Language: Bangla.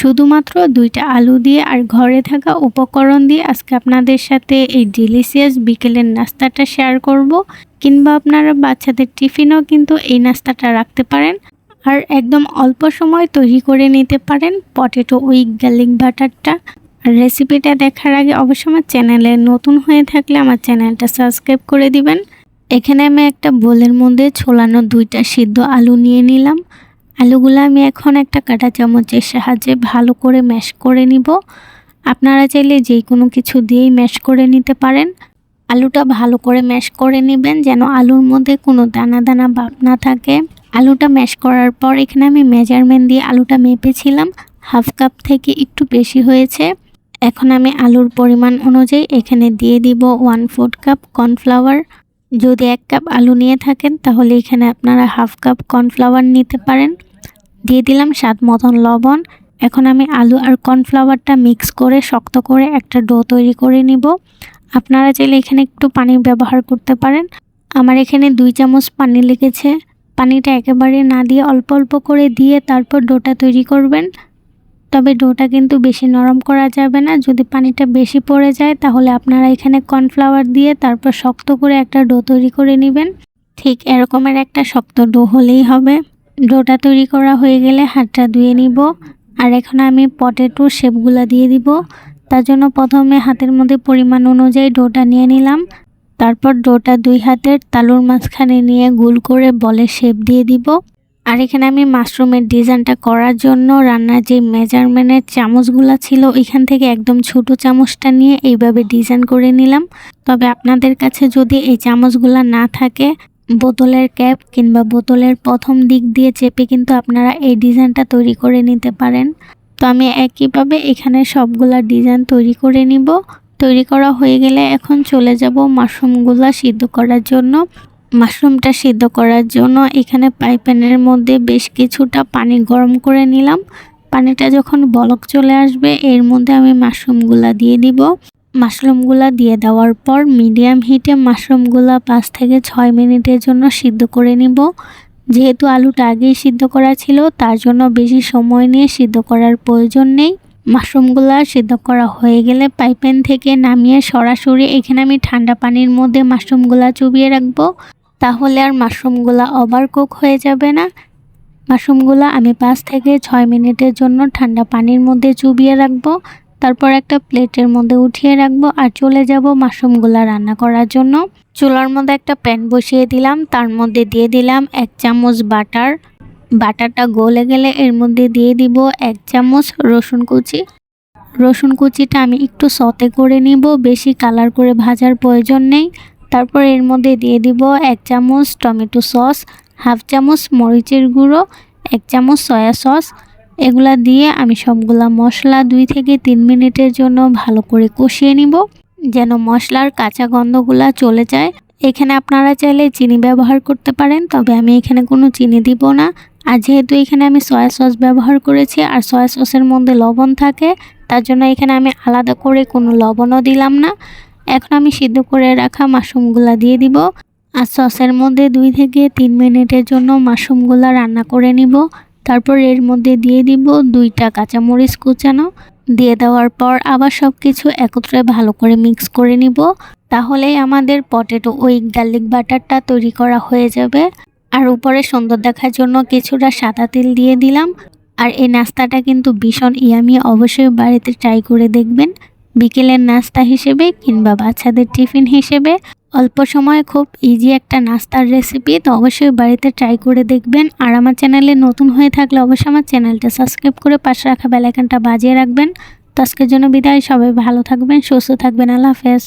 শুধুমাত্র দুইটা আলু দিয়ে আর ঘরে থাকা উপকরণ দিয়ে আজকে আপনাদের সাথে এই ডিলিশিয়াস বিকেলের নাস্তাটা শেয়ার করব। কিংবা আপনারা বাচ্চাদের টিফিনও কিন্তু এই নাস্তাটা রাখতে পারেন। আর একদম অল্প সময় তৈরি করে নিতে পারেন পটেটো উইক গার্লিক বাটারটা আর রেসিপিটা দেখার আগে অবশ্য আমার চ্যানেলে নতুন হয়ে থাকলে আমার চ্যানেলটা সাবস্ক্রাইব করে দিবেন। এখানে আমি একটা বোলের মধ্যে ছোলানো দুইটা সিদ্ধ আলু নিয়ে নিলাম। আলুগুলো আমি এখন একটা কাঁটা চামচের সাহায্যে ভালো করে ম্যাশ করে নিব। আপনারা চাইলে যে কোনো কিছু দিয়েই ম্যাশ করে নিতে পারেন। আলুটা ভালো করে ম্যাশ করে নেবেন যেন আলুর মধ্যে কোনো দানা দানা ভাব না থাকে। আলুটা ম্যাশ করার পর এখানে আমি মেজারমেন্ট দিয়ে আলুটা মেপেছিলাম। হাফ কাপ থেকে একটু বেশি হয়েছে। এখন আমি আলুর পরিমাণ অনুযায়ী এখানে দিয়ে দিব ওয়ান ফোর্থ কাপ কর্নফ্লাওয়ার। যদি এক কাপ আলু নিয়ে থাকেন তাহলে এখানে আপনারা হাফ কাপ কর্নফ্লাওয়ার নিতে পারেন। দিয়ে দিলাম স্বাদ মতন লবণ। এখন আমি আলু আর কর্নফ্লাওয়ারটা মিক্স করে শক্ত করে একটা ডো তৈরি করে নিব। আপনারা চাইলে এখানে একটু পানি ব্যবহার করতে পারেন। আমার এখানে দুই চামচ পানি লেগেছে। পানিটা একেবারে না দিয়ে অল্প অল্প করে দিয়ে তারপর ডোটা তৈরি করবেন। তবে ডোটা কিন্তু বেশি নরম করা যাবে না। যদি পানিটা বেশি পড়ে যায়, তাহলে আপনারা এখানে কর্নফ্লাওয়ার দিয়ে তারপর শক্ত করে একটা ডো তৈরি করে নেবেন। ঠিক এরকমের একটা শক্ত ডো হলেই হবে। ডোটা তৈরি করা হয়ে গেলে হাতটা ধুয়ে নিব। আর এখন আমি পটেটো শেপগুলা দিয়ে দিব। তার জন্য প্রথমে হাতের মধ্যে পরিমাণ অনুযায়ী ডোটা নিয়ে নিলাম। তারপর ডোটা দুই হাতের তালুর মাঝখানে নিয়ে গোল করে বলের শেপ দিয়ে দিব। আর এখানে আমি মাশরুমের ডিজাইনটা করার জন্য রান্নার যে মেজারমেন্টের চামচগুলো ছিল ওইখান থেকে একদম ছোট চামচটা নিয়ে এইভাবে ডিজাইন করে নিলাম। তবে আপনাদের কাছে যদি এই চামচগুলো না থাকে বোতলের ক্যাপ কিংবা বোতলের প্রথম দিক দিয়ে চেপে কিন্তু আপনারা এই ডিজাইনটা তৈরি করে নিতে পারেন। তো আমি একইভাবে এখানে সবগুলা ডিজাইন তৈরি করে নিব। তৈরি করা হয়ে গেলে এখন চলে যাব মাশরুমগুলা সিদ্ধ করার জন্য। মাশরুমটা সিদ্ধ করার জন্য এখানে পাইপ্যানের মধ্যে বেশ কিছুটা পানি গরম করে নিলাম। পানিটা যখন বলক চলে আসবে, এর মধ্যে আমি মাশরুমগুলা দিয়ে দিব। মাশরুমগুলা দিয়ে দেওয়ার পর মিডিয়াম হিটে মাশরুমগুলা পাঁচ থেকে ছয় মিনিটের জন্য সিদ্ধ করে নিব। যেহেতু আলুটা আগেই সিদ্ধ করা ছিল, তার জন্য বেশি সময় নিয়ে সিদ্ধ করার প্রয়োজন নেই। মাশরুমগুলো সিদ্ধ করা হয়ে গেলে পাইপেন থেকে নামিয়ে সরাসরি এখানে আমি ঠান্ডা পানির মধ্যে মাশরুমগুলো চুবিয়ে রাখব। তাহলে আর মাশরুমগুলো ওভার কুক হয়ে যাবে না। মাশরুমগুলো আমি পাঁচ থেকে ছয় মিনিটের জন্য ঠান্ডা পানির মধ্যে চুবিয়ে রাখব। তারপর একটা প্লেটের মধ্যে উঠিয়ে রাখব আর চলে যাব মাশরুমগুলো রান্না করার জন্য। চুলার মধ্যে একটা প্যান বসিয়ে দিলাম, তার মধ্যে দিয়ে দিলাম এক চামচ বাটার। বাটারটা গলে গেলে এর মধ্যে দিয়ে দিব এক চামচ রসুন কুচি। রসুন কুচিটা আমি একটু সতে করে নিব, বেশি কালার করে ভাজার প্রয়োজন নেই। তারপর এর মধ্যে দিয়ে দিব এক চামচ টমেটো সস, হাফ চামচ মরিচের গুঁড়ো, এক চামচ সয়া সস এগুলা দিয়ে আমি সবগুলা মশলা দুই থেকে তিন মিনিটের জন্য ভালো করে কষিয়ে নিব, যেন মশলার কাঁচা গন্ধগুলা চলে যায়। এখানে আপনারা চাইলে চিনি ব্যবহার করতে পারেন, তবে আমি এখানে কোনো চিনি দিব না। আর যেহেতু এখানে আমি সয়া সস ব্যবহার করেছি আর সয়া সসের মধ্যে লবণ থাকে, তার জন্য এখানে আমি আলাদা করে কোনো লবণও দিলাম না। এখন আমি সিদ্ধ করে রাখা মাশরুমগুলা দিয়ে দিব। আর সসের মধ্যে দুই থেকে তিন মিনিটের জন্য মাশরুমগুলা রান্না করে নিব। তারপর এর মধ্যে দিয়ে দিব দুইটা কাঁচামরিচ কুচানো। দিয়ে দেওয়ার পর আবার সব কিছু একত্রে ভালো করে মিক্স করে নিব। তাহলেই আমাদের পটেটো ওই গার্লিক বাটারটা তৈরি করা হয়ে যাবে। আর উপরে সুন্দর দেখার জন্য কিছুটা সাদা তেল দিয়ে দিলাম। আর এই নাস্তাটা কিন্তু ভীষণ ইয়ামি, অবশ্যই বাড়িতে ট্রাই করে দেখবেন। বিকেলের নাস্তা হিসেবে কিংবা বাচ্চাদের টিফিন হিসেবে অল্প সময়ে খুব ইজি একটা নাস্তার রেসিপি তো অবশ্যই বাড়িতে ট্রাই করে দেখবেন। আর আমার চ্যানেলে নতুন হয়ে থাকলে অবশ্যই আমার চ্যানেলটা সাবস্ক্রাইব করে পাশে রাখা বেলাইকানটা বাজিয়ে রাখবেন। তো আজকের জন্য বিদায়, সবাই ভালো থাকবেন, সুস্থ থাকবেন, আল্লাহ হাফেজ।